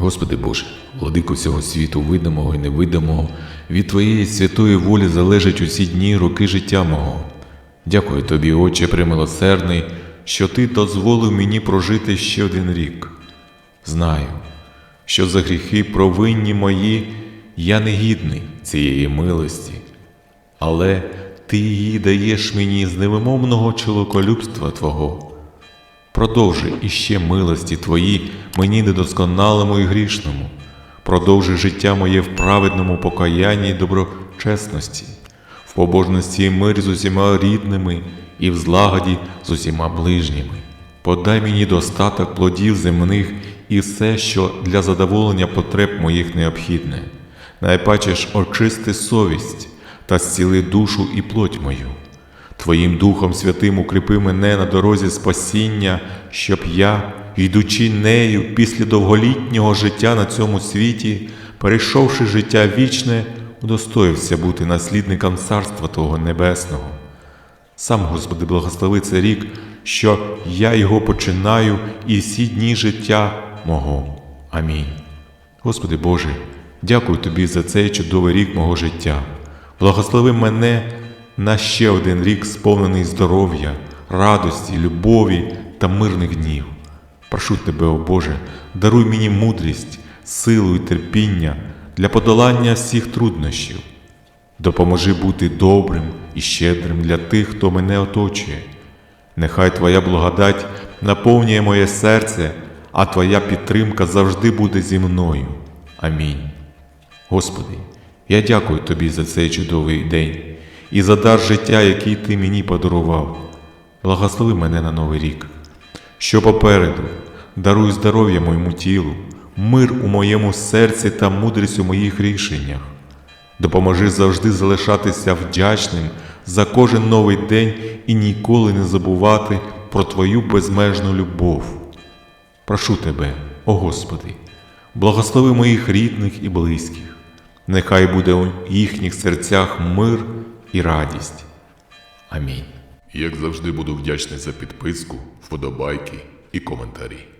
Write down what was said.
Господи Боже, владико всього світу, видимого і невидимого, від Твоєї святої волі залежать усі дні, роки життя мого. Дякую Тобі, Отче примилосердний, що Ти дозволив мені прожити ще один рік. Знаю, що за гріхи провинні мої я не гідний цієї милості, але Ти її даєш мені з невимовного чоловіколюбства Твого. Продовжи іще милості Твої мені недосконалому і грішному, продовжи життя моє в праведному покаянні й доброчесності, в побожності і мирі з усіма рідними і в злагоді з усіма ближніми. Подай мені достаток плодів земних і все, що для задоволення потреб моїх необхідне. Найпаче ж очисти совість та зціли душу і плоть мою. Твоїм Духом Святим укріпи мене на дорозі спасіння, щоб я, йдучи нею після довголітнього життя на цьому світі, перейшовши життя вічне, удостоївся бути наслідником Царства Твого Небесного. Сам, Господи, благослови цей рік, що я його починаю і всі дні життя мого. Амінь. Господи Боже, дякую Тобі за цей чудовий рік мого життя. Благослови мене на ще один рік, сповнений здоров'я, радості, любові та мирних днів. Прошу Тебе, о Боже, даруй мені мудрість, силу і терпіння для подолання всіх труднощів. Допоможи бути добрим і щедрим для тих, хто мене оточує. Нехай Твоя благодать наповнює моє серце, а Твоя підтримка завжди буде зі мною. Амінь. Господи, я дякую Тобі за цей чудовий день і за дар життя, який Ти мені подарував. Благослови мене на новий рік. Що попереду, даруй здоров'я моєму тілу, мир у моєму серці та мудрість у моїх рішеннях. Допоможи завжди залишатися вдячним за кожен новий день і ніколи не забувати про Твою безмежну любов. Прошу Тебе, о Господи, благослови моїх рідних і близьких. Нехай буде у їхніх серцях мир і радість. Амінь. Як завжди буду вдячний за підписку, вподобайки і коментарі.